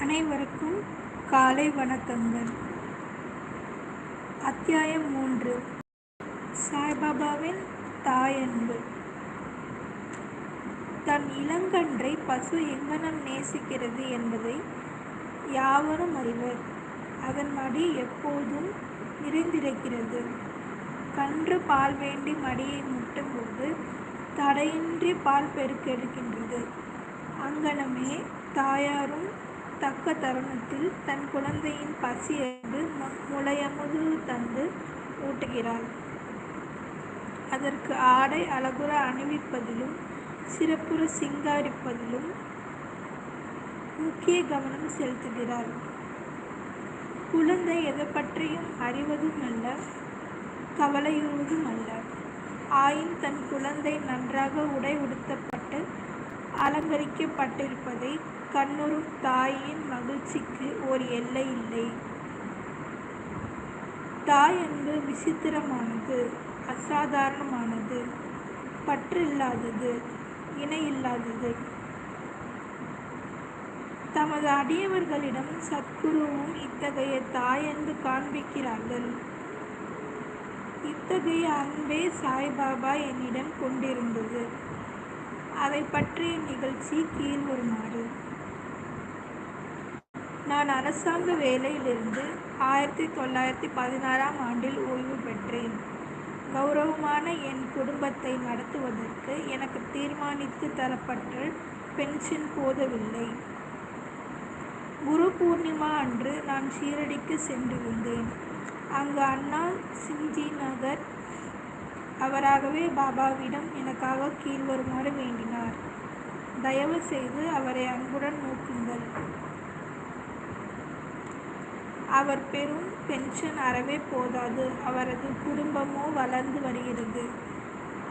அனைவருக்கும் காலை வணக்கங்கள். அத்தியாயம் மூன்று. சாய்பாபாவின் தாயன்பு. தன் இளங்கன்றை பசு எங்கனம் நேசிக்கிறது என்பதை யாவரும் அறிவர். அதன் மடி எப்போதும் நிறைந்திருக்கிறது. கன்று பால் வேண்டி மடியை முட்டும்போது தடையின்றி பால் பெருக்கெடுக்கின்றது அங்கனமே தாயாரும் தக்க தருணத்தில் தன் குழந்தையின் பசியது முளையமுது தந்து ஊட்டுகிறாள். அதற்கு ஆடை அழகுற அணிவிப்பதிலும் சிறப்புற சிங்காரிப்பதிலும் முக்கிய கவனம் செலுத்துகிறாள். குழந்தை எதை பற்றியும் அறிவதும் அல்ல கவலையுறுவதும் அல்ல. ஆயின் தன் குழந்தை நன்றாக உடை உடுத்தப்பட்டு அலங்கரிக்கப்பட்டிருப்பதை கண்ணுறும் தாயின் மகிழ்ச்சிக்கு ஓர் எல்லை இல்லை. தாய் அன்பு விசித்திரமானது அசாதாரணமானது பற்றில்லாதது இணையில்லாதது. தமது அடியவர்களிடம் சத்குருவும் இத்தகைய தாயன்பு காண்பிக்கிறார்கள். இத்தகைய அன்பே சாய்பாபா என்னிடம் கொண்டிருந்தது. அதை பற்றிய நிகழ்ச்சி கீழ்வருமாறு நான் அரசாங்க வேலையிலிருந்து ஆயிரத்தி தொள்ளாயிரத்தி பதினாறாம் ஆண்டில் ஓய்வு பெற்றேன். கௌரவமான என் குடும்பத்தை நடத்துவதற்கு எனக்கு தீர்மானித்து தரப்பட்ட பென்ஷன் போதவில்லை. குரு பூர்ணிமா அன்று நான் ஷீரடிக்கு சென்றிருந்தேன் அங்கு அண்ணா சிஞ்சி நகர் அவராகவே பாபாவிடம் எனக்காக கீழ் வருமாறு வேண்டினார். தயவு செய்து அவரை அன்புடன் நோக்குங்கள். அவர் பெறும் பென்ஷன் அறவே போதாது. அவரது குடும்பமோ வளர்ந்து வருகிறது.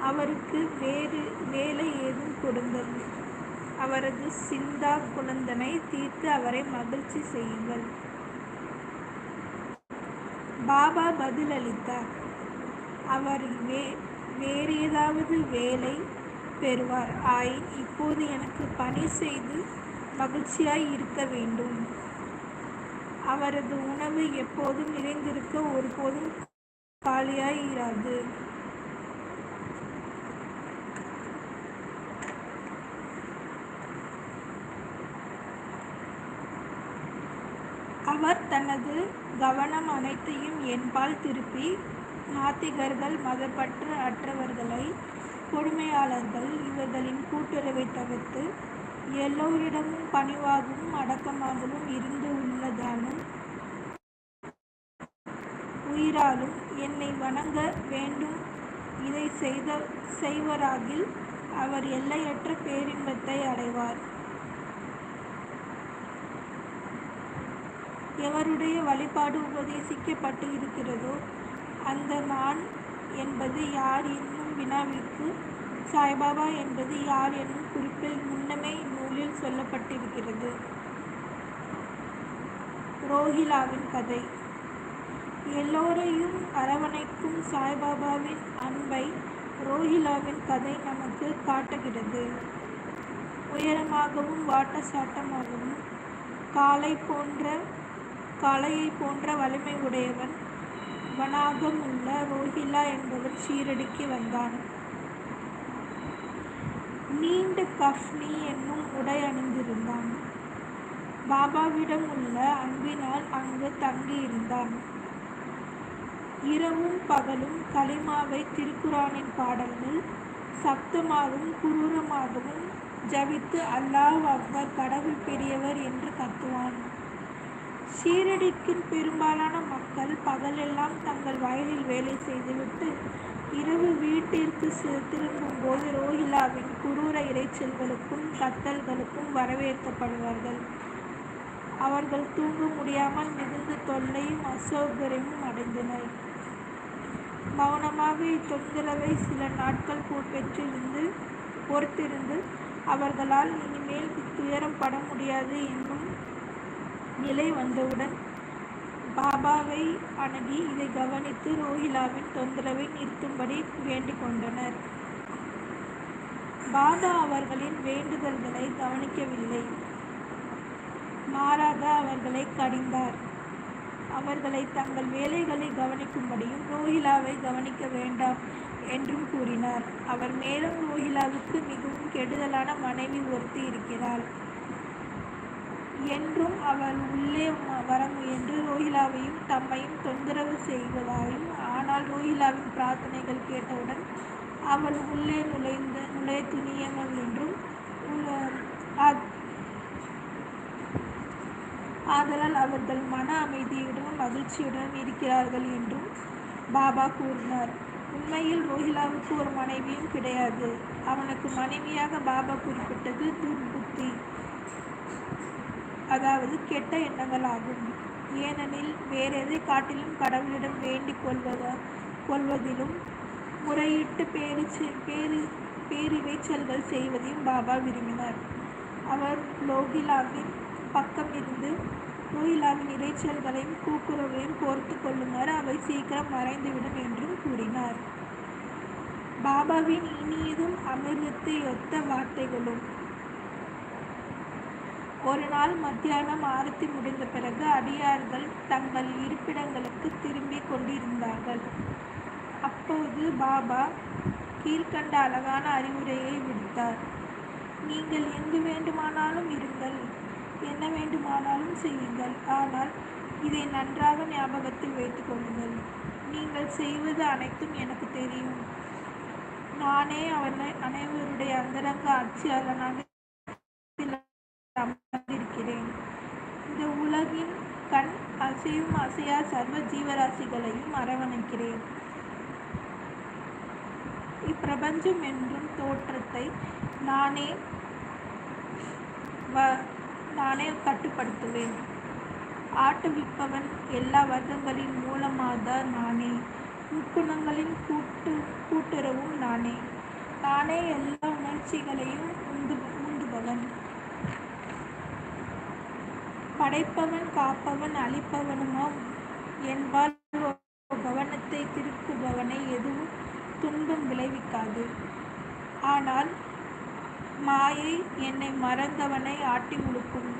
அவருக்கு வேறு வேலை ஏதும் கொடுங்கள் அவரது சிந்தா குழந்தனை தீர்த்து அவரை மகிழ்ச்சி செய்யுங்கள். பாபா பதிலளித்தார் அவர் வே வேறு ஏதாவது வேலை பெறுவார். ஆயின் இப்போது எனக்கு பணி செய்து மகிழ்ச்சியாய் இருக்க வேண்டும். அவரது உணவு எப்போதும் நிறைந்திருக்க ஒருபோதும் காலியாய் இராது அவர் தனது கவனம் அனைத்தையும் என்பால் திருப்பி நாத்திகர்கள் மதப்பற்று அற்றவர்களை கொடுமையாளர்கள் இவர்களின் கூட்டுறவை தவிர்த்து எல்லோரிடமும் பணிவாகவும் அடக்கமாகவும் இருந்து உள்ளதாலும் உயிராலும் என்னை வணங்க வேண்டும். இதை செய்த செய்வராகில் அவர் எல்லையற்ற பேரின்பத்தை அடைவார். எவருடைய வழிபாடு உபதேசிக்கப்பட்டு இருக்கிறதோ அந்த நான் என்பது யார் என்னும் வினாவிற்கு சாய்பாபா என்பது யார் என்னும் குறிப்பில் முன்னமே இந்நூலில் சொல்லப்பட்டிருக்கிறது. ரோஹிலாவின் கதை. எல்லோரையும் அரவணைக்கும் சாய்பாபாவின் அன்பை ரோஹிலாவின் கதை நமக்கு காட்டுகிறது. உயரமாகவும் வாட்டசாட்டமாகவும் காலை போன்ற காளையை போன்ற வலிமை உடையவன் வனாகம் உள்ள ரோஹிலா என்பவன் சீரடிக்கு வந்தான். நீண்ட கஃப்னி என்னும் உடை அணிந்திருந்தான். பாபாவிடம் உள்ள அன்பினால் அங்கு தங்கியிருந்தான். இரவும் பகலும் கலிமாவை திருக்குரானின் பாடல்கள் சப்தமாகவும் குரூரமாகவும் ஜபித்து அல்லாஹ் அக்பர் கடவுள் பெரியவர் என்று கத்துவான். ஷீரடிக்கின் பெரும்பாலான மக்கள் பகலெல்லாம் தங்கள் வயலில் வேலை செய்துவிட்டு இரவு வீட்டிற்கு திரும்பும்போது ரோஹிலாவின் குரூர இறைச்சல்களுக்கும் கத்தல்களுக்கும் வரவேற்கப்படுவார்கள். அவர்கள் தூங்க முடியாமல் மிகுந்த தொல்லையும் அசௌகரியமும் அடைந்தனர். மௌனமாக இத்தொந்தரவை சில நாட்கள் பெற்றிருந்து பொறுத்திருந்து அவர்களால் இனிமேல் துயரம் பட முடியாது என்னும் நிலை வந்தவுடன் பாபாவை அணுகி இதை கவனித்து ரோஹிலாவின் தொந்தரவை நிறுத்தும்படி வேண்டிக் கொண்டனர் பாபா அவர்களின் வேண்டுதல்களை கவனிக்கவில்லை. மாறாக அவர்களை கடிந்தார். அவர்களை தங்கள் வேலைகளை கவனிக்கும்படியும் ரோஹிலாவை கவனிக்க வேண்டாம் என்றும் கூறினார். அவர் மேலும் ரோஹிலாவுக்கு மிகவும் கெடுதலான மனைவி ஒருத்தி இருக்கிறாள். என்றும் அவள் உள்ளே வர முயன்று ரோஹிலாவையும் தம்மையும் தொந்தரவு செய்வதாயும் ஆனால் ரோஹிலாவின் பிரார்த்தனைகள் கேட்டவுடன் அவள் உள்ளே நுழைந்த நுழைய துணியவள் என்றும் ஆதலால் அவர்கள் மன அமைதியுடனும் மகிழ்ச்சியுடனும் இருக்கிறார்கள் என்றும் பாபா கூறினார். உண்மையில் ரோஹிலாவுக்கு ஒரு மனைவியும் கிடையாது. அவனுக்கு மனைவியாக பாபா குறிப்பிட்டது துர்புத்தி. அதாவது கெட்ட எண்ணங்கள் ஆகும் ஏனெனில் வேறெதை காட்டிலும் கடவுளிடம் வேண்டிக் கொள்வதா கொள்வதிலும் முறையிட்டு பேரு பேரி பேரிரைச்சல்கள் செய்வதையும் பாபா விரும்பினார். அவர் லோகிலாவின் பக்கம் இருந்து ரோஹிலாவின் இரைச்சல்களையும் கூக்குரல்களையும் பொறுத்து கொள்ளுமாறு அவை சீக்கிரம் மறைந்துவிடும் என்றும் கூறினார். பாபாவின் இனியதும் அமிர்தத்தை ஒத்த வார்த்தைகளும் ஒரு நாள் மத்தியானம் ஆரத்தி முடிந்த பிறகு அடியார்கள் தங்கள் இருப்பிடங்களுக்கு திரும்பிக் கொண்டிருந்தார்கள். அப்போது பாபா கீழ்கண்ட அழகான அறிவுரையை விடுத்தார். நீங்கள் எங்கு வேண்டுமானாலும் இருங்கள் என்ன வேண்டுமானாலும் செய்யுங்கள். ஆனால் இதை நன்றாக ஞாபகத்தில் வைத்துக் கொள்ளுங்கள். நீங்கள் செய்வது அனைத்தும் எனக்கு தெரியும். நானே அவர்கள் அனைவருடைய அந்தரங்க ஆட்சியாளனாக கண் அசையும் அசையா சர்வ ஜீவராசிகளையும் அரவணைக்கிறேன். இப்பிரபஞ்சம் என்றும் தோற்றத்தை நானே வ நானே கட்டுப்படுத்துவேன். ஆட்டுவிப்பவன் எல்லா வர்க்கங்களின் மூலமாக நானே. முக்குணங்களின் கூட்டு கூட்டுறவும் நானே. நானே எல்லா உணர்ச்சிகளையும் உந்து உந்துபவன். படைப்பவன் காப்பவன் அழிப்பவனுமாம் என்பால் கவனத்தை திருப்புபவனை எதுவும் துன்பம் விளைவிக்காது. ஆனால் மாயை என்னை மறந்தவனை ஆட்டி கொடுக்கும்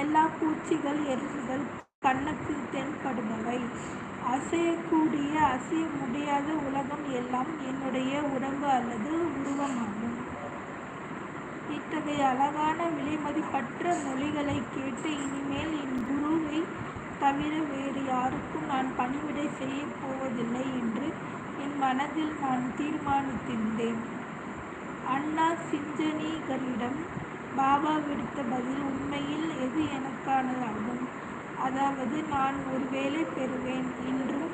எல்லா பூச்சிகள் எருதுகள் கண்ணுக்கு தென்படுபவை. அசையக்கூடிய அசைய முடியாத உலகம் எல்லாம் என்னுடைய உடம்பு அல்லது உருவமாகும். இத்தகைய அழகான விலைமதிப்பற்ற மொழிகளை கேட்டு இனிமேல் என் குருவை தவிர வேறு யாருக்கும் நான் பணிவிடை செய்யப் போவதில்லை என்று என் மனதில் நான் தீர்மானித்திருந்தேன். அண்ணா சிஞ்சனிகளிடம் பாபா விடுத்த பதில் உண்மையில் எது எனக்கானதாகும். அதாவது நான் ஒருவேளை பெறுவேன் என்றும்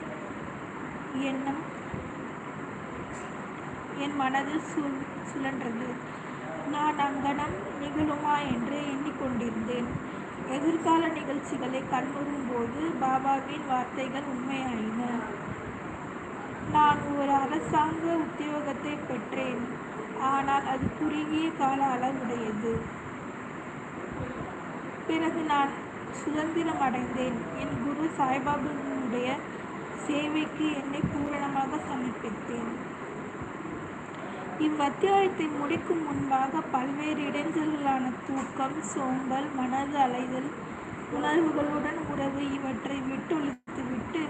எண்ணம் என் மனதில் சு சுழன்றது. நான் அங்கனம் நிகழுமா என்று எண்ணிக்கொண்டிருந்தேன். எதிர்கால நிகழ்ச்சிகளை கண்முறும் போது பாபாவின் வார்த்தைகள் உண்மையாயின. நான் ஒரு அரசாங்க உத்தியோகத்தை பெற்றேன். ஆனால் அது குறுகிய கால அளவுடையது. பிறகு நான் சுதந்திரம் அடைந்தேன். என் குரு சாய்பாபாவினுடைய சேவைக்கு என்னை பூரணமாக சமர்ப்பித்தேன். இவ்வத்தியாயத்தை முடிக்கும் முன்பாக பல்வேறு இடைஞ்சல்களான தூக்கம் சோம்பல் மனது அலைதல் உணர்வுகளுடன் உறவு இவற்றை விட்டொழித்துவிட்டு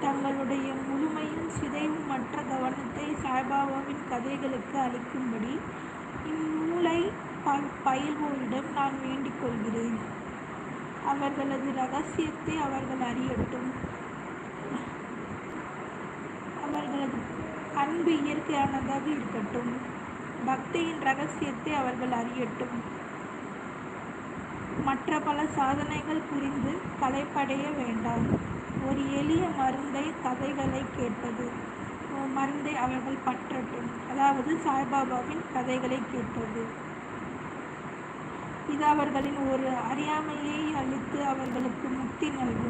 தங்களுடைய முழுமையும் மற்ற கவனத்தை சாய்பாபாவின் கதைகளுக்கு அளிக்கும்படி இந்நூலை ப பயில்வோரிடம் நான் வேண்டிக் கொள்கிறேன். அவர்களது ரகசியத்தை அவர்கள் அறியட்டும் அவர்களது அன்பு இயற்கையானதாக இருக்கட்டும். பக்தியின் ரகசியத்தை அவர்கள் அறியட்டும். மற்ற பல சாதனைகள் புரிந்து களைப்படைய வேண்டாம். ஒரு எளிய மருந்தை கதைகளை கேட்பது மருந்தை அவர்கள் பற்றட்டும். அதாவது சாய்பாபாவின் கதைகளை கேட்பது. இது அவர்களின் ஒரு அறியாமையை அளித்து அவர்களுக்கு முக்தி நல்கும்.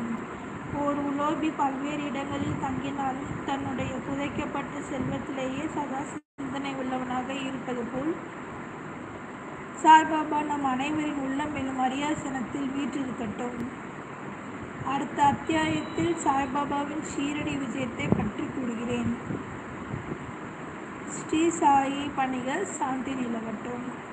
ஒரு உலோபி பல்வேறு இடங்களில் தங்கினாலும் தன்னுடைய புதைக்கப்பட்ட செல்வத்திலேயே சதா சிந்தனை உள்ளவனாக இருப்பது போல். சாய்பாபா நம் அனைவரின் உள்ளம் எனும் அரியாசனத்தில் வீற்றிருக்கட்டும். அடுத்த அத்தியாயத்தில் சாய்பாபாவின் ஷீரடி விஜயத்தை பற்றி கூறுகிறேன். ஸ்ரீ சாயி பணிகள் சாந்தி நிலவட்டும்.